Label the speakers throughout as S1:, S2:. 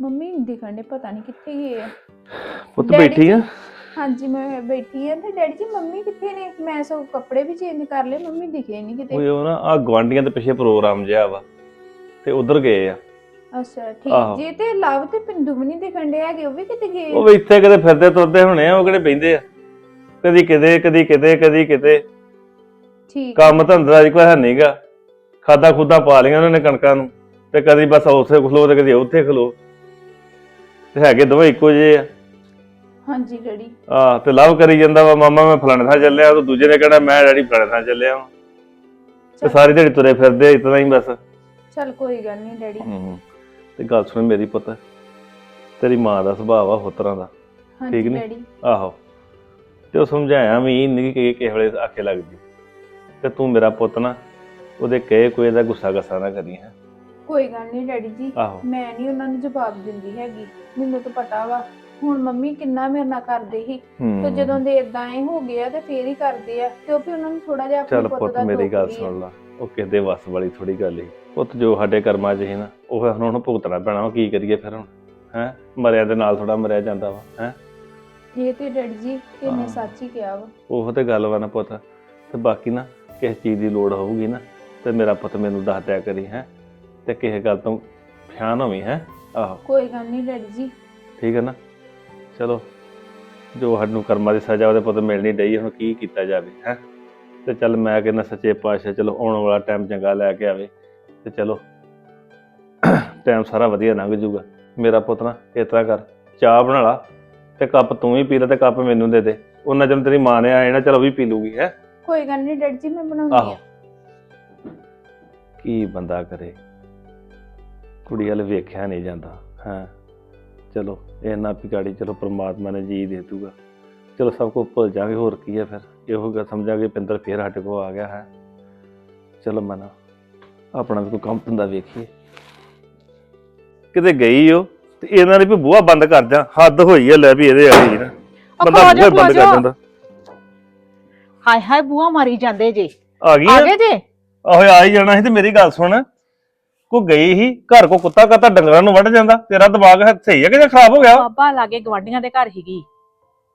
S1: Mummy ਨੀ ਦਿਖਣ ਦੇ ਪਤਾ ਨਹੀਂ ਕਿੱਥੇ ਗਏ ਆ।
S2: ਪੁੱਤ
S1: ਡੈਡੀ
S2: ਬੈਠੀ ਆ?
S1: ਹਾਂਜੀ ਮੈਂ ਬੈਠੀ ਆ ਤੇ ਡੈਡੀ ਜੀ ਮੰਮੀ ਕਿੱਥੇ ਨੇ? ਮੈਂ ਸਭ ਕੱਪੜੇ ਵੀ ਚੇਂਜ ਕਰ ਲਏ ਮੰਮੀ ਦਿਖੇ ਨਹੀਂ ਕਿਤੇ।
S2: ਉਹ ਉਹ ਨਾ ਆ ਗਵਾਂਡੀਆਂ ਦੇ ਪਿੱਛੇ ਪ੍ਰੋਗਰਾਮ ਜਿਹਾ ਵਾ ਤੇ ਉਧਰ ਗਏ ਆ।
S1: ਅੱਛਾ
S2: ਆਹੋ।
S1: ਠੀਕ ਜੇ ਤੇ ਲਵ ਤੇ ਪਿੰਦੂ ਵੀ ਨਹੀਂ ਦਿਖਣ ਦੇ ਹੈਗੇ ਉਹ ਵੀ ਕਿਤੇ ਗਏ?
S2: ਉਹ ਵੀ ਇੱਥੇ ਕਿਤੇ ਫਿਰਦੇ ਤੁਰਦੇ ਹੋਣੇ ਆ ਉਹ ਕਿਹੜੇ ਬੈਂਦੇ ਆ? ਕਦੀ ਕਿਤੇ ਕਦੀ ਕਿਤੇ ਕਦੀ ਕਿਤੇ।
S1: ਠੀਕ।
S2: ਕੰਮ ਧੰਦਾ ਅੱਜ ਕੋਈ ਹੈ ਨਹੀਂਗਾ ਖਾਦਾ ਖੁਦਾ ਪਾ ਲਈਆਂ ਉਹਨਾਂ ਨੇ ਕਣਕਾਂ ਨੂੰ ਤੇ ਕਦੀ ਬਸ ਉੱਥੇ ਖਲੋ ਤੇ ਕਦੀ ਉੱਥੇ ਖਲੋ। ਤੇ ਹੈਗੇ ਦੋਵੇਂ ਇੱਕੋ ਜਿਹੇ ਆ।
S1: ਹਾਂਜੀ ਡੈਡੀ
S2: ਆ ਤੇ ਲਵ ਕਰੀ ਜਾਂਦਾ ਵਾ ਮਾਮਾ ਮੈਂ ਫਲਾਣੇ ਥਾਂ ਚੱਲਿਆ ਤੇ ਦੂਜੇ ਨੇ ਕਹਿਣਾ ਮੈਂ ਡੈਡੀ ਫਲਾਣੇ ਥਾਂ ਚੱਲਿਆ ਵਾਂ। ਤੇ ਸਾਰੀ ਦਿਹਾੜੀ ਤੁਰੇ ਫਿਰਦੇ ਇਤਨਾ ਹੀ ਬਸ।
S1: ਚਲ ਕੋਈ ਗੱਲ ਨਹੀਂ ਡੈਡੀ।
S2: ਹੂੰ ਤੇ ਗੱਲ ਸੁਣ ਮੇਰੀ ਪੁੱਤ ਤੇਰੀ ਮਾਂ ਦਾ ਸੁਭਾਅ ਆ ਹੋਰ ਤਰ੍ਹਾਂ ਦਾ।
S1: ਹਾਂਜੀ
S2: ਨੀ?
S1: ਡੈਡੀ।
S2: ਆਹੋ। ਤੇ ਉਹ ਸਮਝਾਇਆ ਵੀ ਨਹੀਂ ਕਿ ਕਿਸੇ ਵੇਲੇ ਆਖੇ ਲੱਗਦੀ ਤੇ ਤੂੰ ਮੇਰਾ ਪੁੱਤ ਨਾ ਉਹਦੇ ਕਹੇ ਕੋਈ ਦਾ ਗੁੱਸਾ ਗੱਸਾ ਨਾ ਕਰੀ ਹੈ।
S1: ਕੋਈ ਗੱਲ ਨਹੀਂ ਡੈਡੀ ਜੀ।
S2: ਆਹੋ।
S1: ਮੈਂ ਨਹੀਂ ਉਹਨਾਂ ਨੂੰ ਜਵਾਬ ਦਿੰਦੀ ਹੈਗੀ। ਮੈਨੂੰ ਤਾਂ ਪਤਾ ਵਾ ਹੁਣ ਮੰਮੀ ਕਿੰਨਾ ਮੇਰੇ ਨਾਲ ਕਰਦੇ ਸੀ।
S2: ਹੂੰ।
S1: ਤੇ ਜਦੋਂ ਦੇ ਇਦਾਂ ਇਹ ਹੋ ਗਿਆ ਤੇ ਫੇਰ ਹੀ ਕਰਦੇ ਆ। ਤੇ ਉਹ ਵੀ ਉਹਨਾਂ ਨੂੰ ਥੋੜਾ ਜਿਹਾ ਆਪਣੇ
S2: ਚੱਲ
S1: ਪੁੱਤ
S2: ਪੁੱਤ
S1: ਦਾ
S2: ਮੇਰੀ ਗੱਲ। ਸੁਣ ਲਾ। ਉਹ ਦੇ ਵੱਸ ਵਾਲੀ ਥੋੜੀ ਗੱਲ ਹੀ ਪੁੱਤ ਜੋ ਸਾਡੇ ਕਰਮਾਂ 'ਚ ਸੀ ਨਾ ਉਹ ਹੁਣ ਹੁਣ ਭੁਗਤਣਾ ਪੈਣਾ। ਕੀ ਕਰੀਏ ਫਿਰ ਹੁਣ? ਹੈ? ਮਰਿਆ ਦੇ ਨਾਲ ਥੋੜਾ ਮਰਿਆ ਜਾਂਦਾ ਵਾ। ਹੈ?
S1: ਇਹ ਤੇ ਡੈਡੀ ਜੀ ਇਹਨੇ
S2: ਹਾਂ।
S1: ਸੱਚ ਹੀ ਕਿਹਾ ਵਾ।
S2: ਉਹ ਤੇ ਗੱਲ ਵਾ ਨਾ ਪੁੱਤ। ਤੇ ਬਾਕੀ ਨਾ ਕਿਸੇ ਚੀਜ਼ ਦੀ ਲੋੜ ਹੋਊਗੀ ਨਾ ਤੇ ਮੇਰਾ ਪੁੱਤ ਮੈਨੂੰ ਦੱਸ ਦਿਆ ਕਰੀ। ਹੈ? ਤੇ ਕਿਸੇ ਗੱਲ ਤੋਂ ਫਿਆਨ ਹੋਵੀਂ ਹੈ? ਆਹੋ।
S1: ਕੋਈ ਗੱਲ ਨਹੀਂ ਡੈਡੀ ਜੀ।
S2: ਠੀਕ ਹੈ ਨਾ? ਚਲੋ ਜੋ ਸਾਨੂੰ ਕਰਮਾਂ ਦੀ ਸਜ਼ਾ ਉਹਦੇ ਪੁੱਤ ਮਿਲਣੀ ਡਈ ਹੁਣ ਕੀ ਕੀਤਾ ਜਾਵੇ ਹੈ? ਤੇ ਚੱਲ ਮੈਂ ਕਹਿੰਦਾ ਸੱਚੇ ਪਾਤਸ਼ਾਹ ਚਲੋ ਆਉਣ ਵਾਲਾ ਟਾਈਮ ਚੰਗਾ ਲੈ ਕੇ ਆਵੇ। ਤੇ ਚਲੋ ਟਾਈਮ ਸਾਰਾ ਵਧੀਆ ਲੰਘ ਜਾਊਗਾ। ਮੇਰਾ ਪੁੱਤ ਨਾ ਇਸ ਤਰ੍ਹਾਂ ਕਰ ਚਾਹ ਬਣਾ ਲਾ ਤੇ ਕੱਪ ਤੂੰ ਹੀ ਪੀ ਲੈ ਤੇ ਕੱਪ ਮੈਨੂੰ ਦੇ ਦੇ। ਉਹਨਾਂ ਜਦੋਂ ਤੇਰੀ ਮਾਂ ਨੇ ਆਏ ਨਾ ਚਲ ਉਹ ਵੀ ਪੀ ਲੂਗੀ ਹੈ?
S1: ਕੋਈ ਗੱਲ ਨਹੀਂ ਡੈਡੀ ਜੀ ਮੈਂ ਬਣਾਉਂਦੀ
S2: ਆਹੋ।
S1: ਆ
S2: ਕੀ ਬੰਦਾ ਕਰੇ। ਕੁੜੀ ਵੱਲ ਵੇਖਿਆ ਨਹੀਂ ਜਾਂਦਾ ਹਾਂ। ਚਲੋ ਇਹ ਨਾ ਪਿਗਾੜੀ ਚਲੋ ਪ੍ਰਮਾਤਮਾ ਨੇ ਜੀ ਦੇ ਦੂਗਾ। ਚਲੋ ਸਭ ਕੁਝ ਭੁੱਲ ਜਾਗੇ ਹੋਰ ਕੀ ਹੈ ਫਿਰ? ਇਹੋ ਗੱਲ ਸਮਝਾਂਗੇ ਪਿੰਦਰ ਫੇਰ ਸਾਡੇ ਕੋਲ ਆ ਗਿਆ ਹੈ। ਚਲੋ ਮਨਾ ਆਪਣਾ ਵੀ ਕੋਈ ਕੰਮ ਧੰਦਾ ਵੇਖੀਏ। ਕਿਤੇ ਗਈ ਉਹ ਤੇ ਇਹਨਾਂ ਨੇ ਵੀ ਬੂਹਾ ਬੰਦ ਕਰ ਦਿਆਂ ਹੱਦ ਹੋਈ ਹੈ ਲੈ ਵੀ ਇਹਦੇ ਵਾਲੀ ਨਾ। ਬੰਦਾ ਬੂਹਾ ਬੰਦ ਕਰ। ਦਿੰਦਾ।
S3: ਹਾਏ ਹਾਏ ਬੂਆ ਮਾਰੀ ਜਾਂਦੇ ਜੇ।
S2: ਆ ਗਈ
S3: ਆ?
S2: ਆ?
S3: ਗਏ ਜੇ?
S2: ਆਹੋ ਆ ਹੀ ਜਾਣਾ ਸੀ ਤੇ ਮੇਰੀ ਗੱਲ ਸੁਣ। ਕੋ ਗਈ ਸੀ ਘਰ ਕੋ ਕੁੱਤਾ ਕਾਤਾ ਡੰਗਰਾਂ ਨੂੰ ਵੱਢ ਜਾਂਦਾ? ਤੇਰਾ ਦਿਮਾਗ ਹੈ ਸਹੀ ਹੈ ਕਿ ਜਾਂ ਖਰਾਬ ਹੋ ਗਿਆ?
S3: ਬਾਬਾ ਲਾਗੇ ਗਵਾਂਡੀਆਂ ਦੇ ਘਰ ਹੀਗੀ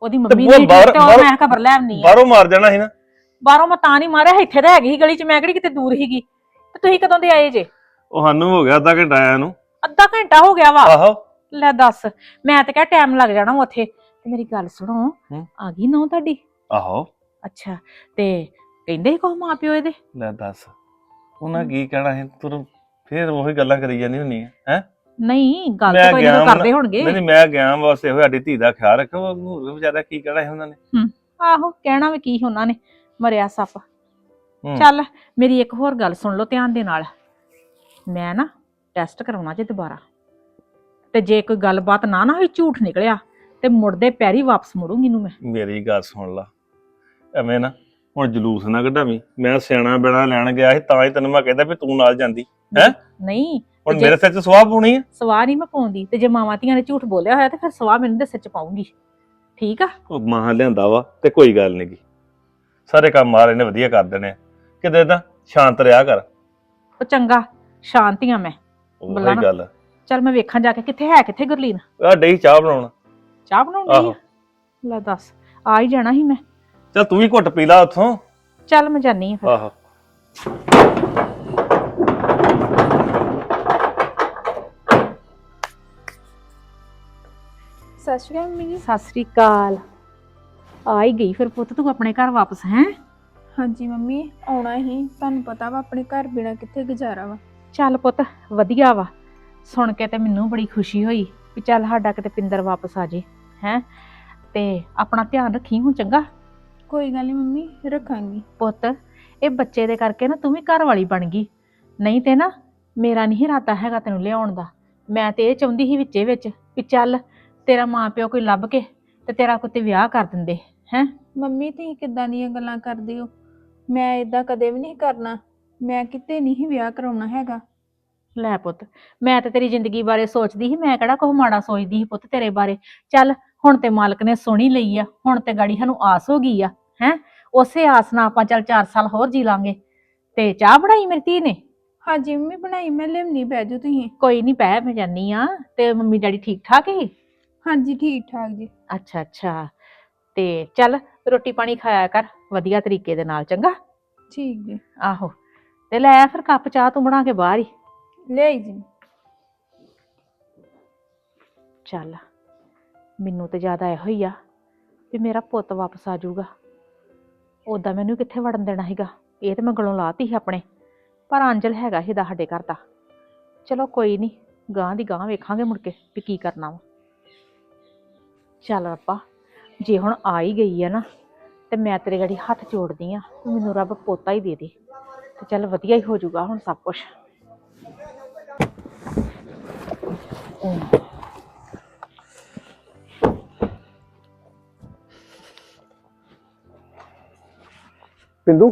S3: ਉਹਦੀ ਮੰਮੀ ਨੇ
S2: ਬਾਹਰ-
S3: ਤੇ ਉਹ
S2: ਬਾਹਰ-
S3: ਮੈਂ ਖਬਰ ਲੈ ਆਉਣੀ ਆ
S2: ਬਾਹਰੋਂ ਮਾਰ ਜਾਣਾ ਸੀ ਨਾ।
S3: ਬਾਹਰੋਂ ਮੈਂ ਤਾਂ ਨਹੀਂ ਮਾਰਿਆ ਇੱਥੇ ਤਾਂ ਹੈਗੀ ਸੀ ਗਲੀ 'ਚ ਮੈਂ ਕਿਹੜੀ ਕਿਤੇ ਦੂਰ ਹੀਗੀ ਤੇ ਤੁਸੀਂ ਕਦੋਂ ਦੇ ਆਏ ਜੇ?
S2: ਉਹ ਸਾਨੂੰ ਹੋ ਗਿਆ ਅੱਧਾ ਘੰਟਾ ਆਇਆ ਨੂੰ।
S3: ਅੱਧਾ ਘੰਟਾ ਹੋ ਗਿਆ ਵਾ।
S2: ਆਹੋ।
S3: ਲੈ ਦੱਸ ਮੈਂ ਤਾਂ ਕਿਹਾ ਟਾਈਮ ਲੱਗ ਜਾਣਾ ਵਾ ਉੱਥੇ। ਤੇ ਮੇਰੀ ਗੱਲ ਸੁਣੋ
S2: ਹੂੰ।
S3: ਆ ਗਈ ਨਾ ਤੁਹਾਡੀ?
S2: ਆਹੋ।
S3: ਅੱਛਾ ਤੇ ਕਹਿੰਦੇ ਸੀ ਕੋ ਮਾਂ ਪਿਓ ਇਹਦੇ?
S2: ਲੈ ਦੱਸ ਉਹਨਾਂ ਕੀ ਕਹਿਣਾ ਸੀ? ਤੂੰ ਫੇਰ ਉਹੀ ਗੱਲਾਂ ਕਰੀ ਜਾਂਦੀ ਹੁੰਨੀ ਹੈ ਹੈ?
S3: ਨਹੀਂ ਗੱਲ ਤਾਂ ਕੋਈ ਨਾ ਕਰਦੇ ਹੋਣਗੇ।
S2: ਨਹੀਂ ਮੈਂ ਗਿਆ ਬਸ ਇਹੋ ਸਾਡੀ ਧੀ ਦਾ ਖਿਆਲ ਰੱਖੋ ਉਹ ਵਿਚਾਰਾ ਕੀ ਕਹਿਣਾ ਸੀ ਉਹਨਾਂ ਨੇ?
S3: ਆਹੋ ਕਹਿਣਾ ਵੀ ਕੀ ਉਹਨਾਂ ਨੇ ਮਰਿਆ ਸੱਪ।
S2: ਹੂੰ।
S3: ਚੱਲ ਮੇਰੀ ਇੱਕ ਹੋਰ ਗੱਲ ਸੁਣ ਲਓ ਧਿਆਨ ਦੇ ਨਾਲ। ਮੈਂ ਨਾ ਟੈਸਟ ਕਰਾਉਣਾ ਜੇ ਦੁਬਾਰਾ। ਤੇ ਜੇ ਕੋਈ ਗੱਲਬਾਤ ਨਾ ਨਾ ਹੋਈ ਝੂਠ ਨਿਕਲਿਆ ਤੇ ਮੁੜਦੇ ਪੈਰੀ ਵਾਪਸ ਮੁੜੂੰਗੀ ਨੂੰ ਮੈਂ।
S2: ਮੇਰੀ ਗੱਲ ਸੁਣ ਲਾ। ਐਵੇਂ ਨਾ ਹੁਣ ਜਲੂਸ ਨਾ ਕਢਾਵੀਂ। ਮੈਂ ਸਿਆਣਾ ਬਣਾ ਲੈਣ ਗਿਆ ਸੀ ਤਾਂ ਹੀ ਤੈਨੂੰ ਮੈਂ ਕਹਿੰਦਾ ਵੀ ਤੂੰ ਨਾਲ ਜਾਂਦੀ। ਹੈਂ?
S3: ਨਹੀਂ
S2: ਹੁਣ ਮੇਰੇ ਸਿਰ 'ਚ ਸਵਾਹ ਪਾਉਣੀ ਹੈ
S3: ਸਵਾਹ ਨਹੀਂ ਮੈਂ ਪਾਉਂਦੀ ਤੇ ਜੇ ਮਾਵਾਂ ਧੀਆਂ ਨੇ ਝੂਠ ਬੋਲਿਆ ਹੋਇਆ ਤੇ ਫਿਰ ਸਵਾਹ ਮੈਨੂੰ ਦੇ ਸਿਰ ਚ ਪਾਉਂਗੀ। ਠੀਕ ਆ?
S2: ਉਹ ਮਾਂ ਲਿਆਂਦਾ ਵਾ ਤੇ ਕੋਈ ਗੱਲ ਨਹੀਂ ਗੀ। ਸਾਰੇ ਕੰਮ ਮਾਰੇ ਨੇ ਵਧੀਆ ਕਰ ਦੇਣੇ ਆ। ਕਿਤੇ ਤਾਂ ਸ਼ਾਂਤ ਰਿਹਾ ਕਰ।
S3: ਉਹ ਚੰਗਾ ਸ਼ਾਂਤੀਆਂ ਮੈਂ।
S2: ਉਹੀ। ਗੱਲ
S3: ਚੱਲ ਮੈਂ ਵੇਖਾਂ ਜਾ ਕੇ ਕਿੱਥੇ ਹੈ ਕਿੱਥੇ ਗੁਰਲੀਨ?
S2: ਆ ਡਈ ਚਾਹ ਬਣਾਉਣ।
S3: ਚਾਹ ਬਣਾਉਣ
S2: ਆਹੋ
S3: ਆ? ਲੈ ਦੱਸ ਆ ਹੀ ਜਾਣਾ ਸੀ ਮੈਂ।
S2: ਚੱਲ ਤੂੰ ਵੀ ਘੁੱਟ ਪੀ ਲਾ ਉੱਥੋਂ।
S3: ਚੱਲ ਮੈਂ ਜਾਨੀ ਆ ਫਿਰ।
S2: ਆਹੋ।
S1: ਸਤਿ ਸ਼੍ਰੀ ਅਕਾਲ ਮੰਮੀ ਜੀ।
S3: ਸਤਿ ਸ੍ਰੀ ਅਕਾਲ। ਆ ਹੀ ਗਈ ਫਿਰ ਪੁੱਤ ਤੂੰ ਆਪਣੇ ਘਰ ਵਾਪਸ ਹੈ?
S1: ਹਾਂਜੀ ਮੰਮੀ ਆਉਣਾ ਹੀ। ਤੁਹਾਨੂੰ ਪਤਾ ਵਾ ਆਪਣੇ ਘਰ ਬਿਨਾ ਕਿੱਥੇ ਗੁਜ਼ਾਰਾ ਵਾ।
S3: ਚੱਲ ਪੁੱਤ ਵਧੀਆ ਵਾ। ਸੁਣ ਕੇ ਤੇ ਮੈਨੂੰ ਬੜੀ ਖੁਸ਼ੀ ਹੋਈ ਵੀ ਚੱਲ ਸਾਡਾ ਕਿਤੇ ਪਿੰਦਰ ਵਾਪਸ ਆ ਜੇ ਹੈ? ਤੇ ਆਪਣਾ ਧਿਆਨ ਰੱਖੀ ਹੁਣ ਚੰਗਾ?
S1: ਕੋਈ ਗੱਲ ਨਹੀਂ ਮੰਮੀ ਰੱਖਾਂਗੀ।
S3: ਪੁੱਤ ਇਹ ਬੱਚੇ ਦੇ ਕਰਕੇ ਨਾ ਤੂੰ ਵੀ ਘਰ ਵਾਲੀ ਬਣ ਗਈ। ਨਹੀਂ ਤੇ ਨਾ ਮੇਰਾ ਨਹੀਂ ਇਰਾਦਾ ਹੈਗਾ ਤੈਨੂੰ ਲਿਆਉਣ ਦਾ। ਮੈਂ ਤੇ ਇਹ ਚਾਹੁੰਦੀ ਸੀ ਵਿੱਚੇ ਵਿੱਚ ਵੀ ਚੱਲ ਤੇਰਾ ਮਾਂ ਪਿਓ ਕੋਈ ਲੱਭ ਕੇ ਤੇ ਤੇਰਾ ਕੁੱਤੇ ਵਿਆਹ ਕਰ ਦਿੰਦੇ ਹੈ?
S1: ਮੰਮੀ ਤੁਸੀਂ ਕਿੱਦਾਂ ਦੀਆਂ ਗੱਲਾਂ ਕਰਦੇ ਹੋ? ਮੈਂ ਇਦਾਂ ਕਦੇ ਵੀ ਨਹੀਂ ਕਰਨਾ। ਮੈਂ ਕਿਤੇ ਨਹੀਂ ਵਿਆਹ ਕਰਾਉਣਾ ਹੈਗਾ।
S3: ਲੈ ਪੁੱਤ ਮੈਂ ਤੇ ਤੇਰੀ ਜ਼ਿੰਦਗੀ ਬਾਰੇ ਸੋਚਦੀ ਸੀ ਮੈਂ ਕਿਹੜਾ ਕੁਛ ਮਾੜਾ ਸੋਚਦੀ ਸੀ ਪੁੱਤ ਤੇਰੇ ਬਾਰੇ। ਚੱਲ ਹੁਣ ਤੇ ਮਾਲਕ ਨੇ ਸੁਣੀ ਲਈ ਆ ਹੁਣ ਤੇ ਗਾੜੀ ਸਾਨੂੰ ਆਸ ਹੋ ਗਈ ਆ ਹੈ? ਉਸੇ ਆਸ ਨਾਲ ਆਪਾਂ ਚੱਲ 4 ਸਾਲ ਹੋਰ ਜੀ ਲਾਂਗੇ। ਤੇ ਚਾਹ ਬਣਾਈ ਮੇਰੀ ਧੀ ਨੇ?
S1: ਹਾਂਜੀ ਮੰਮੀ ਬਣਾਈ। ਮੈਂ ਲਿਆਉਣੀ ਬਹਿ ਜਾਓ ਤੁਸੀਂ।
S3: ਕੋਈ ਨਹੀਂ ਪੈ ਮੈਂ ਜਾਨੀ ਆ ਤੇ ਮੰਮੀ ਡੈਡੀ ਠੀਕ ਠਾਕ ਹੀ?
S1: ਹਾਂਜੀ ਠੀਕ ਠਾਕ ਜੀ।
S3: ਅੱਛਾ ਅੱਛਾ। ਤੇ ਚੱਲ ਰੋਟੀ ਪਾਣੀ ਖਾਇਆ ਕਰ ਵਧੀਆ ਤਰੀਕੇ ਦੇ ਨਾਲ ਚੰਗਾ?
S1: ਠੀਕ ਜੀ।
S3: ਆਹੋ। ਤੇ ਲੈ ਫਿਰ ਕੱਪ ਚਾਹ ਤੂੰ ਬਣਾ ਕੇ ਬਾਹਰ ਹੀ।
S1: ਲਿਆਈ ਜੀ।
S3: ਚੱਲ ਮੈਨੂੰ ਤੇ ਜ਼ਿਆਦਾ ਇਹੋ ਹੀ ਆ ਵੀ ਮੇਰਾ ਪੁੱਤ ਵਾਪਸ ਆ ਜਾਊਗਾ। ਉਦਾਂ ਮੈਨੂੰ ਕਿੱਥੇ ਵੜਨ ਦੇਣਾ ਹੈਗਾ? ਇਹ ਤੇ ਮੈਂ ਗਲੋਂ ਲਾਤੀ ਸੀ ਆਪਣੇ। ਪਰ ਅੰਜਲ ਹੈਗਾ ਇਹਦਾ ਸਾਡੇ ਘਰ ਦਾ। ਚਲੋ ਕੋਈ ਨਹੀਂ ਗਾਂ ਦੀ ਗਾਂ ਵੇਖਾਂਗੇ ਮੁੜ ਕੇ ਵੀ ਕੀ ਕਰਨਾ ਵਾ। ਚੱਲ ਰੱਬਾ ਜੇ ਹੁਣ ਆ ਹੀ ਗਈ ਆ ਨਾ ਤੇ ਮੈਂ ਤੇਰੇ ਗੜੀ ਹੱਥ ਜੋੜਦੀ ਆ ਮੈਨੂੰ ਰੱਬ ਪੋਤਾ ਹੀ ਦੇ ਦੇ ਤੇ ਚੱਲ ਵਧੀਆ ਹੀ ਹੋ ਜਾਊਗਾ ਹੁਣ ਸਭ ਕੁਝ
S4: ਪਿੰਦੂ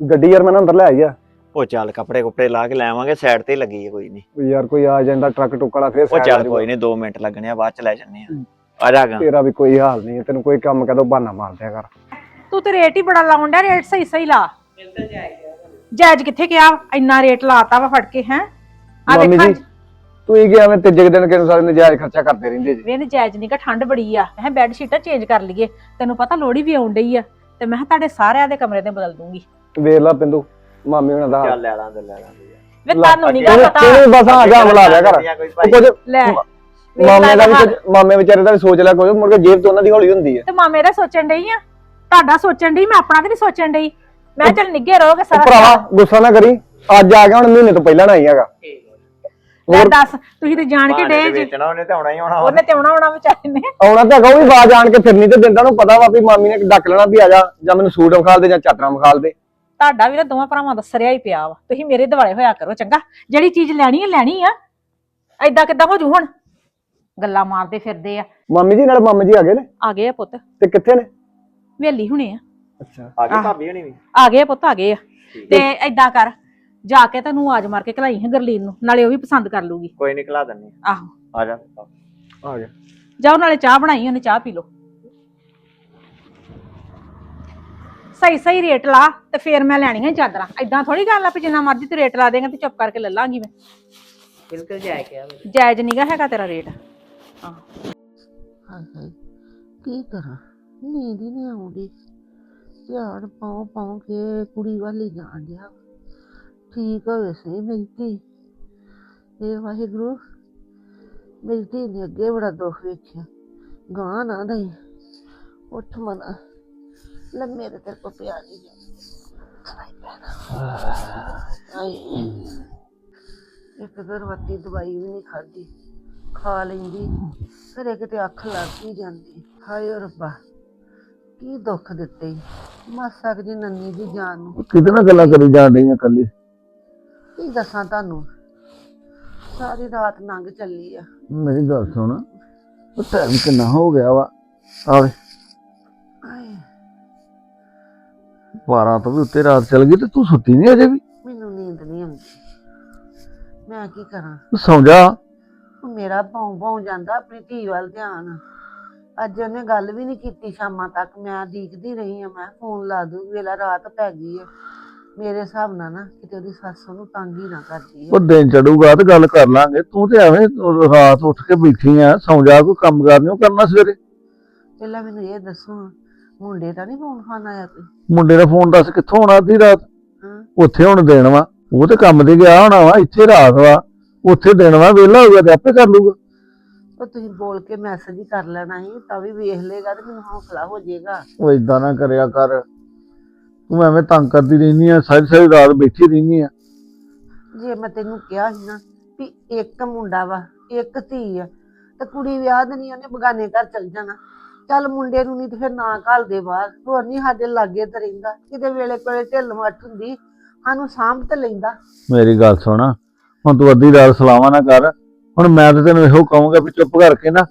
S4: ਗੱਡੀ ਯਾਰ ਮੈਂ ਨਾ ਅੰਦਰ ਲੈ ਆਈ ਆ।
S5: ਉਹ ਚੱਲ ਕੱਪੜੇ ਕੁਪੜੇ ਲਾ ਕੇ ਲੈ ਆਵਾਂਗੇ ਸਾਈਡ ਤੇ ਹੀ ਲੱਗੀ ਹੈ ਕੋਈ ਨਹੀਂ
S4: ਯਾਰ ਕੋਈ ਆ ਜਾਂਦਾ ਟਰੱਕ ਟੁੱਕ ਵਾਲਾ ਫੇਰ
S5: ਉਹ
S4: side ਆ
S5: ਚੱਲ
S4: ਜਾਊਗਾ।
S5: ਕੋਈ ਨਹੀਂ 2 ਮਿੰਟ ਲੱਗਣੇ ਆ ਬਾਅਦ ਚ ਲੈ ਜੰਨੇ ਆ। ਆ ਜਾਗਾ
S4: ਤੇਰਾ ਵੀ ਕੋਈ ਹਾਲ ਨਹੀਂ ਹੈ ਤੈਨੂੰ ਕੋਈ ਕੰਮ ਕਦੋਂ ਬਹਾਨਾ ਮਾਰ ਦਿਆ ਕਰ।
S3: ਤੂੰ ਤੇ ਰੇਟ ਹੀ ਬੜਾ ਲਾਉਣ ਡਿਆ ਰੇਟ ਸਹੀ ਸਹੀ ਲਾ। ਜਾਇਜ਼ ਕਿੱਥੇ ਗਿਆ? ਇੰਨਾ ਰੇਟ ਲਾਤਾ ਵਾ ਫੜ ਕੇ ਹੈ? ਆ
S4: ਮੰਮੀ
S3: ਦੇਖਾਂ
S4: ਜੀ ਤੂੰ ਹੀ ਗਿਆ ਮੈਂ ਤੀਜੇ ਦਿਨ ਕਿਨੂੰ ਸਾਰੇ ਨਜਾਇਜ਼ ਖਰਚਾ ਕਰਦੇ ਰਹਿੰਦੇ ਜੀ।
S3: ਵੇ ਨਜਾਇਜ਼ ਨਹੀਂ ਕਿ ਠੰਡ ਬੜੀ ਆ। ਮੈਂ ਬੈੱਡ ਸ਼ੀਟਾਂ ਚੇਂਜ ਕਰ ਲਈਏ। ਤੈਨੂੰ ਪਤਾ ਲੋੜੀ ਵੀ ਆਉਣ ਡਈ ਆ। ਤੇ ਮੈਂ ਕਿਹਾ ਤੁਹਾਡੇ ਸਾਰਿਆਂ ਦੇ ਕਮਰੇ ਤੇ ਬਦਲ ਦੂੰਗੀ।
S4: ਵੇਖ ਲਾ ਪਿੰਦੂ ਮਾਮੀ ਹੁਣਾਂ ਦਾ।
S5: ਚੱਲ ਲੈ ਲਾਂਦੇ ਲੈ ਲਾਂਦੇ
S3: ਵੇ
S4: ਲੈ,
S3: ਤੁਹਾਨੂੰ ਨਹੀਂ ਗਾ ਪਤਾ।
S4: ਤੂੰ ਬਸ ਆ ਜਾ ਮਿਲਾ ਲਿਆ ਕਰ। ਕੁਝ
S3: ਲੈ। ਵੇਖ
S4: ਮਾਮੇ
S3: ਲੈ
S4: ਦਾ ਵੀ। ਕੁਝ ਮਾਮੇ ਵਿਚਾਰੇ ਦਾ ਵੀ ਸੋਚ ਲਿਆ ਕੁਝ ਮੁੜ ਕੇ ਜੇਬ ਤੋਂ ਉਹਨਾਂ ਦੀ ਹੌਲੀ ਹੁੰਦੀ ਹੈ।
S3: ਤੇ ਮਾਮੇ ਦਾ ਸੋਚਣ ਡਈ ਆ? ਤੁਹਾਡਾ ਸੋਚਣ ਡਈ ਮੈਂ ਆਪਣਾ ਤੇ ਨਹੀਂ ਸੋਚਣ ਡਈ। ਮੈਂ ਕਿਹਾ ਚੱਲ ਨਿੱਗੇ ਰਹੋਗੇ
S4: ਉਹ
S3: ਸਾਰਾ
S4: ਭਰਾਵਾ ਗੁੱਸਾ ਨਾ ਕਰੀ। ਅੱਜ ਆ ਗਿਆ ਹੁਣ ਮਹੀਨੇ ਤੋਂ ਪਹਿਲਾਂ ਨਾ ਆਈ ਹੈਗਾ।
S3: ਲੈ ਦੱਸ ਤੁਸੀਂ ਤੇ ਜਾਣ ਕੇ ਡੇ ਜੀ।
S5: ਵੇਚਣਾ ਉਹਨੇ ਤੇ ਆਉਣਾ ਹੀ ਆਉਣਾ।
S3: ਉਹਨੇ ਤੇ ਆਉਣਾ ਆਉਣਾ ਵਿਚਾਰੇ ਨੇ।
S4: ਆਉਣਾ ਤਾਂ ਹੈਗਾ ਉਹ ਵੀ ਆਵਾਜ਼ ਆਣ ਕੇ ਫਿਰਨੀ ਤੇ ਦਿੰਦਾ ਨੂੰ ਪਤਾ ਵਾ ਵੀ ਮਾਮੀ ਨੇ ਡੱਕ ਲੈਣਾ ਵੀ ਆ ਜਾ ਜਾਂ ਮੈਨੂੰ ਸੂਟ ਵਿਖਾਲ ਦੇ ਜਾਂ ਚਾਦਰਾਂ ਵਿਖਾਲ ਦੇ।
S3: ਤੁਹਾਡਾ ਵੀ ਨਾ ਦੋਵਾਂ ਭਰਾਵਾਂ ਦਾ ਸਰਿਆ ਹੀ ਪਿਆ ਵਾ। ਤੁਸੀਂ ਮੇਰੇ ਦਿਵਾਲੇ ਹੋਇਆ ਕਰੋ ਚੰਗਾ। ਜਿਹੜੀ ਚੀਜ਼ ਲੈਣੀ ਹੈ ਲੈਣੀ ਆ। ਐਦਾਂ ਕਿੱਦਾਂ ਹੋ ਜੂ ਹੁਣ? ਗੱਲਾਂ ਮਾਰਦੇ ਫਿਰਦੇ ਆ।
S4: ਮਾਮੀ ਜੀ ਨਾਲ ਮਾਮਾ ਜੀ ਆ ਗਏ ਨੇ?
S3: ਆ ਗਏ ਆ ਪੁੱਤ।
S4: ਤੇ ਕਿੱਥੇ ਨੇ?
S3: ਵੇਲੀ ਹੁਣੇ ਆ।
S4: ਅੱਛਾ।
S5: ਆ ਗਈ ਭਾਬੀ ਹਣੀ ਵੀ?
S3: ਆ ਗਏ ਆ ਪੁੱਤ ਆ ਗਏ ਆ। ਤੇ ਐਦਾਂ ਕਰ ਜਾ ਕੇ ਤੈਨੂੰ ਆਵਾਜ਼ ਮਾਰ ਕੇ ਘਲਾਈ ਹੈ ਗਰਲੀਨ ਨੂੰ ਨਾਲੇ ਉਹ ਵੀ ਪਸੰਦ ਕਰ ਲੂਗੀ।
S5: ਕੋਈ ਨਿਕਲਾ ਦਿੰਨੇ
S3: ਆਹੋ।
S5: ਆ ਜਾ।
S4: ਆ ਗਿਆ।
S3: ਜਾਓ ਨਾਲੇ ਚਾਹ ਬਣਾਈ ਉਹਨੇ ਚਾਹ ਪੀ ਲਓ। ਸਹੀ ਸਹੀ ਰੇਟ ਲਾ ਤੇ ਫੇਰ ਮੈਂ ਲੈਣੀਆਂ ਚਾਦਰਾਂ। ਐਦਾਂ ਥੋੜੀ ਗੱਲ ਆ ਵੀ ਜਿੰਨਾ ਮਰਜ਼ੀ ਤੂੰ ਰੇਟ ਲਾ ਦੇਗਾ ਤੇ ਚੁੱਪ ਕਰਕੇ ਲੈ ਲਾਂਗੀ ਮੈਂ।
S6: ਬਿਲਕੁਲ ਜਾਇ ਗਿਆ
S3: ਜਾਇਜ਼ ਨਹੀਂਗਾ ਹੈਗਾ ਤੇਰਾ ਰੇਟ। ਹਾਂ
S6: ਹਾਏ ਹਾਏ ਕੀ ਕਰਾਂ? ਨੀਂਦ ਹੀ ਨਹੀਂ ਆਉਂਦੀ। ਧਿਆਨ ਪਾਉ ਪਾਉ ਕੇ ਕੁੜੀ ਵਾਲੀ ਜਾਣ ਡਿਆ। ਠੀਕ ਹੋਵੇ ਸਹੀ ਮੇਰੀ ਧੀ ਇਹ ਵਾਹਿਗੁਰੂ ਮੇਰੀ ਧੀ ਨੇ ਅੱਗੇ ਬੜਾ ਦੁੱਖ ਵੇਖਿਆ। ਗਾਂ ਨਾ ਦਈ। ਉੱਠ ਮਨਾ। ਲੰਮੇ ਤੇ ਤੇਰੇ ਕੋ ਪਿਆ ਨਹੀਂ ਆਈ ਇੱਕ ਦਰਵਤੀ ਦਵਾਈ ਵੀ ਨਹੀਂ ਖਾਦੀ ਖਾ ਲੈਂਦੀ। ਘਰੇ ਕਿਤੇ ਅੱਖ ਲੱਗ ਹੀ ਜਾਂਦੀ। ਹਾਏ ਓ ਰੱਬਾ ਕੀ ਦੁੱਖ ਦਿੱਤੇ। ਈ। ਮਾਸਾ ਕੁ ਜੀ ਨੰਨੀ ਦੀ ਜਾਨ ਨੂੰ।
S4: ਕਿਤੇ ਨਾ ਗੱਲਾਂ ਕਰੀ ਜਾਣ ਡਈਆਂ ਕੱਲੀ
S6: ਕੀ ਦੱਸਾਂ ਤੁਹਾਨੂੰ? ਸਾਰੀ ਰਾਤ ਲੰਘ ਚੱਲੀ ਆ।
S4: ਮੇਰੀ ਗੱਲ ਸੁਣ। ਉਹ ਟਾਈਮ ਕਿੰਨਾ ਹੋ ਗਿਆ ਵਾ। ਆਵੇ।
S6: ਹਾਏ
S4: 12 ਤੋਂ ਵੀ ਉੱਤੇ ਰਾਤ ਚੱਲ ਗਈ ਤੇ ਤੂੰ ਸੁੱਤੀ ਨਹੀਂ ਅਜੇ ਵੀ।
S6: ਮੈਨੂੰ ਨੀਂਦ ਨਹੀਂ ਆਉਂਦੀ। ਮੈਂ ਕੀ ਕਰਾਂ?
S4: ਤੂੰ ਸੌਂ ਜਾ।
S6: ਉਹ ਮੇਰਾ ਭੌਂ ਭੌਂ ਜਾਂਦਾ ਆਪਣੀ ਧੀ ਵੱਲ ਧਿਆਨ। ਅੱਜ ਉਹਨੇ ਗੱਲ ਵੀ ਨਹੀਂ ਕੀਤੀ ਸ਼ਾਮਾਂ ਤੱਕ। ਮੈਂ ਦੇਖਦੀ ਰਹੀ ਆ ਮੈਂ ਫੋਨ ਲਾ ਦੂੰ ਵੇਲਾ ਰਾਤ ਪੈ ਗਈ ਆ ਮੇਰੇ ਹਿਸਾਬ ਨਾਲ ਨਾ ਕਿਤੇ ਉਹਦੀ ਸੱਸ ਉਹਨੂੰ ਤੰਗ ਹੀ ਨਾ ਕਰਦੀ
S4: ਉਹ ਦਿਨ ਚੜੂਗਾ ਤੇ ਗੱਲ ਕਰ ਲਾਂਗੇ। ਤੂੰ ਤੇ ਐਵੇਂ ਉਹ ਰਾਤ ਉੱਠ ਕੇ ਬੈਠੀ ਆ ਸੌਂ ਜਾ ਕੋਈ ਕੰਮ ਕਰ ਨਹੀਂ ਕਰਨਾ ਸਵੇਰੇ।
S6: ਪਹਿਲਾਂ ਮੈਨੂੰ ਇਹ ਦੱਸੋ ਮੁੰਡੇ ਦਾ ਨਹੀਂ ਫੋਨ ਖਾਣ ਆਇਆ ਕੋਈ?
S4: ਮੁੰਡੇ ਦਾ ਫੋਨ ਦੱਸ ਕਿੱਥੋਂ ਆਉਣਾ ਅੱਧੀ ਰਾਤ? ਉੱਥੇ ਹੁਣ ਦੇਣ ਵਾ। ਉਹ ਤੇ ਕੰਮ ਤੇ ਗਿਆ ਹੋਣਾ ਵਾ ਇੱਥੇ ਰਾਤ ਵਾ। ਉੱਥੇ ਦੇਣ ਵਾ ਵਿਹਲਾ ਹੋ ਗਿਆ ਤੇ ਆਪੇ ਕਰ ਲੂਗਾ
S6: ਉਹ ਤੁਸੀਂ ਬੋਲ ਕੇ ਮੈਸੇਜ ਹੀ ਕਰ ਲੈਣਾ ਸੀ ਤਾਂ ਵੀ ਵੇਖ ਲੇਗਾ ਤੇ ਮੈਨੂੰ ਹੌਸਲਾ ਹੋ ਜਾਏਗਾ।
S4: ਉਹ ਇਦਾਂ ਨਾ ਕਰਿਆ ਕਰ। ਤੂੰ ਐਵੇਂ ਤੰਗ ਕਰਦੀ ਰਹਿਨੀ ਆ ਸਾਰੀ ਸਾਰੀ ਰਾਤ ਬੈਠੀ ਰਹਿਨੀ ਆ।
S6: ਜੇ ਮੈਂ ਤੈਨੂੰ ਕਿਹਾ ਸੀ ਨਾ ਵੀ ਇੱਕ ਮੁੰਡਾ ਵਾ ਇੱਕ ਧੀ ਆ ਤੇ ਕੁੜੀ ਵਿਆਹ ਦੇਣੀ ਉਹਨੇ ਬਗਾਨੇ ਘਰ ਚਲ ਜਾਣਾ। ਚੱਲ ਮੁੰਡੇ ਨੂੰ ਨਹੀਂ ਤੇ ਫਿਰ ਨਾ ਘੱਲ ਦੇ ਬਾਹਰ ਹੋਰ ਨਹੀਂ ਸਾਡੇ ਲਾਗੇ ਤੇ ਰਹਿੰਦਾ। ਕਿਤੇ ਵੇਲੇ ਕੋਲੇ ਢਿੱਲ ਮੱਠ ਹੁੰਦੀ ਸਾਨੂੰ ਸਾਂਭ ਤੇ ਲੈਂਦਾ।
S4: ਮੇਰੀ ਗੱਲ ਸੁਣ ਹੁਣ ਤੂੰ ਅੱਧੀ ਰਾਤ ਸਲਾਵਾ ਨਾ ਕਰ। ਹੁਣ ਮੈਂ ਤਾਂ ਤੈਨੂੰ ਇਹੋ ਕਹੂੰਗਾ ਵੀ ਚੁੱਪ ਕਰਕੇ ਨਾ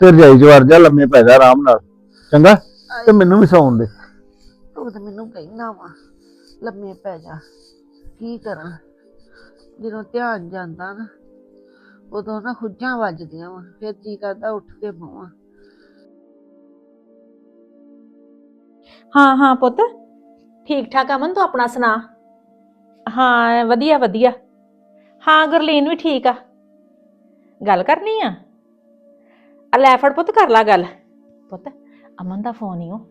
S4: ਤੇ ਰਜਾਈ ਚ ਵੜ ਜਾ ਲੰਮੇ ਪੈ ਜਾ ਆਰਾਮ ਨਾਲ। ਚੰਗਾ? ਤੇ ਮੈਨੂੰ ਵੀ ਸੌਣ ਦੇ।
S6: ਤੂੰ ਤਾਂ ਮੈਨੂੰ ਕਹਿਣਾ ਵਾ ਲੰਮੇ ਪੈ ਜਾ। ਕੀ ਕਰਾਂ? ਜਦੋਂ ਧਿਆਨ ਜਾਂਦਾ ਨਾ ਉਦੋਂ ਨਾ ਹੁੱਜਾਂ ਵੱਜਦੀਆਂ ਵਾ ਫਿਰ ਜੀ ਕਰਦਾ ਉੱਠ ਕੇ ਪਵਾਂ
S3: ਹਾਂ ਹਾਂ ਪੁੱਤ। ਠੀਕ ਠਾਕ ਅਮਨ ਤੂੰ ਆਪਣਾ ਸੁਣਾ। ਹਾਂ ਵਧੀਆ ਵਧੀਆ। ਹਾਂ ਗੁਰਲੀਨ ਵੀ ਠੀਕ ਆ। ਗੱਲ ਕਰਨੀ ਆ? ਆ ਲੈ ਫੜ ਪੁੱਤ, ਕਰ ਲਾ ਗੱਲ। ਪੁੱਤ, ਅਮਨ ਦਾ ਫੋਨ ਹੀ ਉਹ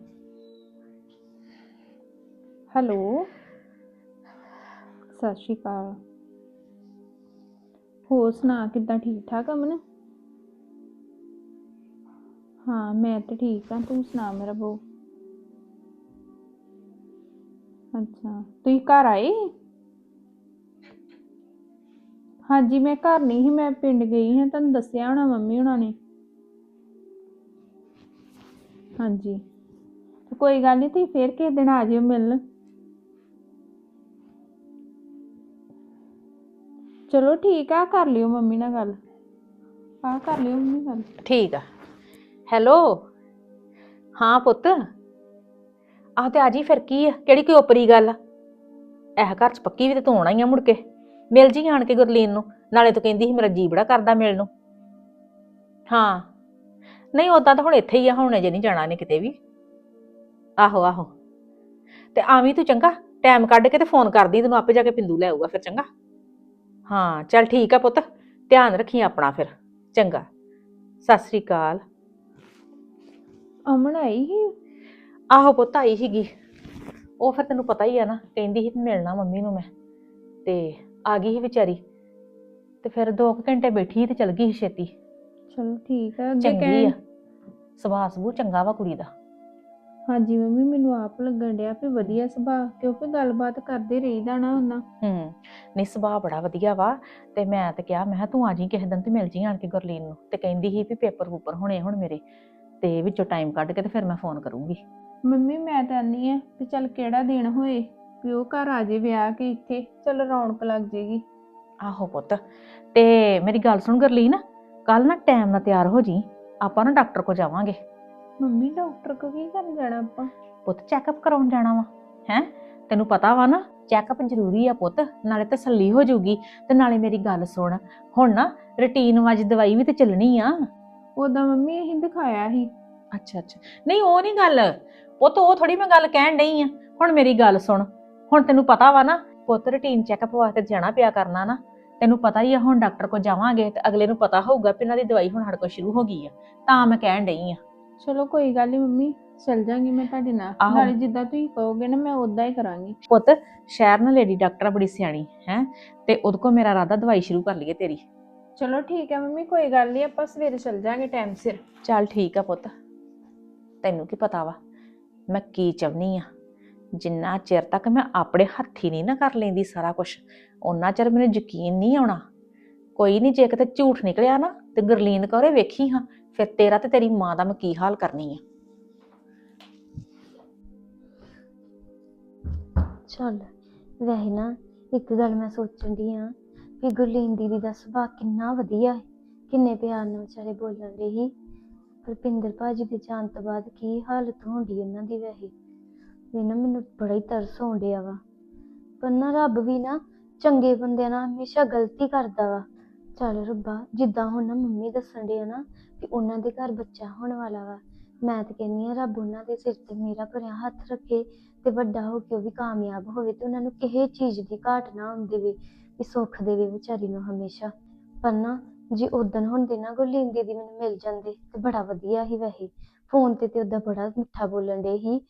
S1: ਹੈਲੋ। ਸਤਿ ਸ਼੍ਰੀ ਅਕਾਲ। ਹੋਰ ਸੁਣਾ, ਕਿੱਦਾਂ ਠੀਕ ਠਾਕ ਅਮਨ? ਹਾਂ, ਮੈਂ ਤੇ ਠੀਕ ਹਾਂ ਤੂੰ ਸੁਣਾ ਮੇਰਾ ਬੋ। ਅੱਛਾ, ਤੁਸੀਂ ਘਰ ਆਏ? ਹਾਂਜੀ, ਮੈਂ ਘਰ ਨਹੀਂ ਸੀ, ਮੈਂ ਪਿੰਡ ਗਈ ਹਾਂ ਤੁਹਾਨੂੰ ਦੱਸਿਆ ਹੋਣਾ ਮੰਮੀ ਹੁਣਾਂ ਨੇ। ਹਾਂਜੀ। ਤੇ ਕੋਈ ਗੱਲ ਨਹੀਂ, ਤੁਸੀਂ ਫੇਰ ਕਿਸੇ ਦਿਨ ਆ ਜਿਓ ਮਿਲਣ। ਚਲੋ ਠੀਕ ਆ, ਕਰ ਲਿਓ ਮੰਮੀ ਨਾਲ ਗੱਲ। ਆ ਕਰ ਲਿਓ ਮੰਮੀ ਗੱਲ।
S3: ਠੀਕ ਆ। ਹੈਲੋ? ਹਾਂ ਪੁੱਤ। ਆਹ ਤੇ ਆ ਜੀ, ਫਿਰ ਕੀ ਆ? ਕਿਹੜੀ ਕੋਈ ਉਪਰੀ ਗੱਲ ਆ? ਇਹ ਘਰ ਚ ਪੱਕੀ ਵੀ ਤੇ ਤੂੰ ਆਉਣਾ ਹੀ ਆ ਮੁੜ ਕੇ। ਮਿਲ ਜੀ ਆਣ ਕੇ ਗੁਰਲੀਨ ਨੂੰ, ਨਾਲੇ ਤੂੰ ਕਹਿੰਦੀ ਸੀ ਮੇਰਾ ਜੀ ਬੜਾ ਕਰਦਾ ਮਿਲਣ ਨੂੰ। ਹਾਂ। ਨਹੀਂ ਉਦਾਂ ਤਾਂ ਹੁਣ ਇੱਥੇ ਹੀ ਆ, ਹੁਣ ਅਜੇ ਨਹੀਂ ਜਾਣਾ ਨੇ ਕਿਤੇ ਵੀ। ਆਹੋ ਆਹੋ। ਤੇ ਆਵੀਂ ਤੂੰ ਚੰਗਾ, ਟਾਈਮ ਕੱਢ ਕੇ ਤੇ ਫੋਨ ਕਰਦੀ, ਤੈਨੂੰ ਆਪੇ ਜਾ ਕੇ ਪਿੰਦੂ ਲੈ ਆਊਗਾ ਫਿਰ ਚੰਗਾ। ਹਾਂ, ਚੱਲ ਠੀਕ ਆ ਪੁੱਤ, ਧਿਆਨ ਰੱਖੀ ਆਪਣਾ ਫਿਰ, ਚੰਗਾ। ਸਤਿ ਸ੍ਰੀ ਅਕਾਲ।
S1: ਅਮਨ ਆਈ ਸੀ?
S3: ਆਹੋ ਪੁੱਤ, ਆਈ ਸੀਗੀ। ਉਹ ਫਿਰ ਤੈਨੂੰ ਪਤਾ ਹੀ ਆ ਨਾ, ਕਹਿੰਦੀ ਸੀ ਵੀ ਮਿਲਣਾ ਮੰਮੀ ਨੂੰ ਮੈਂ, ਤੇ ਆ ਗਈ ਸੀ ਵਿਚਾਰੀ ਤੇ ਫਿਰ 2 ਘੰਟੇ ਬੈਠੀ ਤੇ ਚਲ ਗਈ ਸੀ ਛੇਤੀ।
S1: ਚਲੋ ਠੀਕ ਆ ਅੱਗੇ
S3: ਚੰਗੀ
S1: ਕਹਿਣ
S3: ਆ। ਸੁਭਾਅ ਸਬੂ ਚੰਗਾ ਵਾ ਕੁੜੀ ਦਾ।
S1: ਹਾਂਜੀ ਮੰਮੀ ਮੈਨੂੰ ਆਪ ਲੱਗਣ ਡਿਆ ਵੀ ਵਧੀਆ ਸੁਭਾਅ ਕਿਉਂਕਿ ਗੱਲਬਾਤ ਕਰਦੇ ਰਹੀਦਾ ਨਾ ਉਹਨਾਂ।
S3: ਹੂੰ ਨਹੀਂ ਸੁਭਾਅ ਬੜਾ ਵਧੀਆ ਵਾ ਤੇ ਮੈਂ ਤੇ ਕਿਹਾ ਮੈਂ ਕਿਹਾ ਤੂੰ ਆ ਜੀ ਕਿਸੇ ਦਿਨ ਤੇ ਮਿਲ ਜੀ ਆਣ ਕੇ ਗੁਰਲੀਨ ਨੂੰ। ਤੇ ਕਹਿੰਦੀ ਸੀ ਵੀ ਪੇਪਰ ਪੂਪਰ ਹੋਣੇ ਹੁਣ ਮੇਰੇ ਤੇ ਵਿੱਚੋਂ ਟਾਈਮ ਕੱਢ ਕੇ ਤੇ ਫਿਰ ਮੈਂ ਫੋਨ ਕਰੂੰਗੀ।
S1: ਮੰਮੀ ਮੈਂ ਤਾਂ ਆਨੀ ਆ ਵੀ ਚੱਲ ਕਿਹੜਾ ਦਿਨ ਹੋਏ। ਵੀ ਉਹ ਘਰ ਆ ਜੇ ਵਿਆਹ ਕੇ ਇੱਥੇ ਚਲ ਰੌਣਕ ਲੱਗ ਜੇਗੀ।
S3: ਆਹੋ ਪੁੱਤ ਤੇ ਮੇਰੀ ਗੱਲ ਸੁਣ ਗੁਰਲੀਨ ਕੱਲ ਨਾ ਟਾਈਮ ਨਾਲ ਤਿਆਰ ਹੋ ਜੀ ਆਪਾਂ ਨਾ ਡਾਕਟਰ ਕੋ ਜਾਵਾਂਗੇ।
S1: ਮੰਮੀ ਡਾਕਟਰ ਕੋ ਕੀ ਕਰਨ ਜਾਣਾ ਆਪਾਂ?
S3: ਪੁੱਤ ਚੈੱਕਅਪ ਕਰਾਉਣ ਜਾਣਾ ਵਾ ਹੈ? ਤੈਨੂੰ ਪਤਾ ਵਾ ਨਾ ਚੈੱਕਅਪ ਜ਼ਰੂਰੀ ਆ ਪੁੱਤ ਨਾਲੇ ਤਸੱਲੀ ਹੋ ਜਾਊਗੀ ਤੇ ਨਾਲੇ ਮੇਰੀ ਗੱਲ ਸੁਣ ਹੁਣ ਨਾ ਰੁਟੀਨ ਵਾਜ ਦਵਾਈ ਵੀ ਤੇ ਚੱਲਣੀ ਆ।
S1: ਉਦਾਂ ਮੰਮੀ ਇਹ ਦਿਖਾਇਆ ਸੀ।
S3: ਅੱਛਾ ਅੱਛਾ। ਨਹੀਂ ਉਹ ਨਹੀਂ ਗੱਲ ਪੁੱਤ ਉਹ ਥੋੜੀ ਮੈਂ ਗੱਲ ਕਹਿਣ ਡਈ ਆ ਹੁਣ ਮੇਰੀ ਗੱਲ ਸੁਣ ਹੁਣ ਤੈਨੂੰ ਪਤਾ ਵਾ ਨਾ ਪੁੱਤ ਰੁਟੀਨ ਚੈੱਕਅਪ ਵਾਸਤੇ ਜਾਣਾ ਪਿਆ ਕਰਨਾ ਨਾ ਤੈਨੂੰ ਪਤਾ ਹੀ ਆ ਹੁਣ ਡਾਕਟਰ ਕੋ ਜਾਵਾਂਗੇ ਤੇ ਅਗਲੇ ਨੂੰ ਪਤਾ ਹੋਊਗਾ ਵੀ ਇਹਨਾਂ ਦੀ ਦਵਾਈ ਹੁਣ ਸਾਡੇ ਕੋਲ ਸ਼ੁਰੂ ਹੋ ਗਈ ਆ ਤਾਂ ਮੈਂ ਕਹਿਣ ਡਈ ਆ।
S1: ਚਲੋ ਕੋਈ ਗੱਲ ਨਹੀਂ ਮੰਮੀ ਚੱਲ ਜਾਗੀ ਮੈਂ ਤੁਹਾਡੇ ਨਾਲ।
S3: ਆਹੋ।
S1: ਨਾਲੇ ਜਿੱਦਾਂ ਤੁਸੀਂ ਕਹੋਗੇ ਨਾ ਮੈਂ ਉਦਾਂ ਹੀ ਕਰਾਂਗੀ।
S3: ਪੁੱਤ ਸ਼ਹਿਰ ਨਾ ਲੇਡੀ ਡਾਕਟਰ ਆ ਬੜੀ ਸਿਆਣੀ ਹੈ ਤੇ ਉਹਦੇ ਕੋ ਮੇਰਾ ਰਾਦਾ ਦਵਾਈ ਸ਼ੁਰੂ ਕਰ ਲਈਏ ਤੇਰੀ।
S1: ਚਲੋ ਠੀਕ ਹੈ ਮੰਮੀ ਕੋਈ ਗੱਲ ਨਹੀਂ ਆਪਾਂ ਸਵੇਰੇ ਚੱਲ ਜਾਾਂਗੇ ਟਾਈਮ ਸਿਰ।
S3: ਚੱਲ ਠੀਕ ਆ ਪੁੱਤ ਤੈਨੂੰ ਕੀ ਪਤਾ ਵਾ ਮੈਂ ਕੀ ਚਾਹੁੰਨੀ ਆ। ਜਿੰਨਾ ਚਿਰ ਤੱਕ ਮੈਂ ਆਪਣੇ ਹੱਥੀ ਨਹੀਂ ਨਾ ਕਰ ਲੈਂਦੀ ਸਾਰਾ ਕੁਝ ਉਹਨਾਂ ਚਿਰ ਮੈਨੂੰ ਯਕੀਨ ਨਹੀਂ ਆਉਣਾ। ਕੋਈ ਨਹੀਂ ਜੇ ਕਿਤੇ ਝੂਠ ਨਿਕਲਿਆ ਨਾ, ਤੇ ਗੁਰਲੀਨ ਕਹਰੇ ਵੇਖੀ ਹਾਂ, ਫਿਰ ਤੇਰਾ ਤੇ ਤੇਰੀ ਮਾਂ ਦਾ ਮੈਂ ਕੀ ਹਾਲ ਕਰਨੀ ਆ।
S7: ਚੱਲ, ਵੈਸੇ ਨਾ ਇੱਕ ਗੱਲ ਮੈਂ ਸੋਚਣ ਦੀ ਆ ਵੀ ਗੁਰਲੀਨ ਦੀਦੀ ਦਾ ਸੁਭਾਅ ਕਿੰਨਾ ਵਧੀਆ ਹੈ, ਕਿੰਨੇ ਪਿਆਰ ਨਾਲ ਵਿਚਾਰੇ ਬੋਲਣ ਦੇ ਹੀ ਪਰ ਪਿੰਦਰ ਭਾਜੀ ਦੇ ਜਾਣ ਤੋਂ ਬਾਅਦ ਕੀ ਹਾਲਤ ਹੁੰਦੀ ਉਹਨਾਂ ਦੀ ਵੈਸੇ? ਵੀ ਨਾ ਮੈਨੂੰ ਬੜਾ ਹੀ ਤਰਸ ਆਉਣ ਡਿਆ ਵਾ। ਪਰ ਨਾ ਰੱਬ ਵੀ ਨਾ ਚੰਗੇ ਬੰਦਿਆਂ ਨਾਲ ਹਮੇਸ਼ਾ ਗਲਤੀ ਕਰਦਾ ਵਾ। ਚੱਲ ਰੱਬਾ, ਜਿੱਦਾਂ ਹੁਣ ਨਾ ਮੰਮੀ ਦੱਸਣ ਡਿਆ ਨਾ ਕਿ ਉਹਨਾਂ ਦੇ ਘਰ ਬੱਚਾ ਹੋਣ ਵਾਲਾ ਵਾ, ਮੈਂ ਤਾਂ ਕਹਿੰਨੀ ਆ ਰੱਬ ਉਹਨਾਂ ਦੇ ਸਿਰ ਤੇ ਮੇਰਾ ਭਰਿਆ ਹੱਥ ਰੱਖੇ ਤੇ ਵੱਡਾ ਹੋ ਕੇ ਉਹ ਵੀ ਕਾਮਯਾਬ ਹੋਵੇ ਤੇ ਉਹਨਾਂ ਨੂੰ ਕਿਸੇ ਚੀਜ਼ ਦੀ ਘਾਟ ਨਾ ਆਉਣ ਦੇਵੇ, ਵੀ ਸੁੱਖ ਦੇਵੇ ਵਿਚਾਰੀ ਨੂੰ ਹਮੇਸ਼ਾ। ਪਰ ਨਾ ਜੇ ਉਦਣ ਹੁੰਦੇ ਨਾ ਗੁਰਲੀਨ ਦੀਦੀ ਮੈਨੂੰ ਮਿਲ ਜਾਂਦੇ ਤੇ ਬੜਾ ਵਧੀਆ ਹੀ ਵੈਸੇ ਫੋਨ ਤੇ ਤੇ ਉਦਾਂ ਬੜਾ ਮਿੱਠਾ ਬੋਲਣ ਦੇ ਹੀ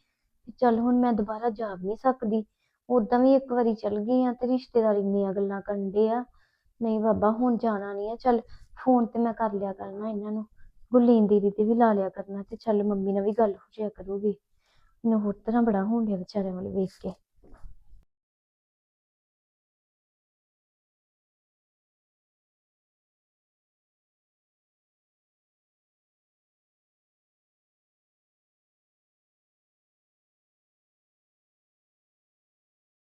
S7: ਚੱਲ ਹੁਣ ਮੈਂ ਦੁਬਾਰਾ ਜਾ ਵੀ ਨਹੀਂ ਸਕਦੀ। ਉਦਾਂ ਵੀ ਇੱਕ ਵਾਰੀ ਚਲ ਗਈ ਆ ਤੇ ਰਿਸ਼ਤੇਦਾਰ ਇੰਨੀਆਂ ਗੱਲਾਂ ਕਰਨ ਦੇ ਆ। ਨਹੀਂ ਬਾਬਾ, ਹੁਣ ਜਾਣਾ ਨਹੀਂ ਆ। ਚੱਲ ਫੋਨ ਤੇ ਮੈਂ ਕਰ ਲਿਆ ਕਰਨਾ ਇਹਨਾਂ ਨੂੰ। ਗੁਰਲੀਨ ਦੀਦੀ ਤੇ ਵੀ ਲਾ ਲਿਆ ਕਰਨਾ ਤੇ ਚੱਲ ਮੰਮੀ ਨਾਲ ਵੀ ਗੱਲ ਹੋ ਜਾਇਆ ਕਰੂਗੀ। ਮੈਨੂੰ ਹੋਰ ਤਰ੍ਹਾਂ ਬੜਾ ਹੋਣ ਡਿਆ ਵਿਚਾਰਿਆਂ ਵੱਲ ਵੇਖ ਕੇ।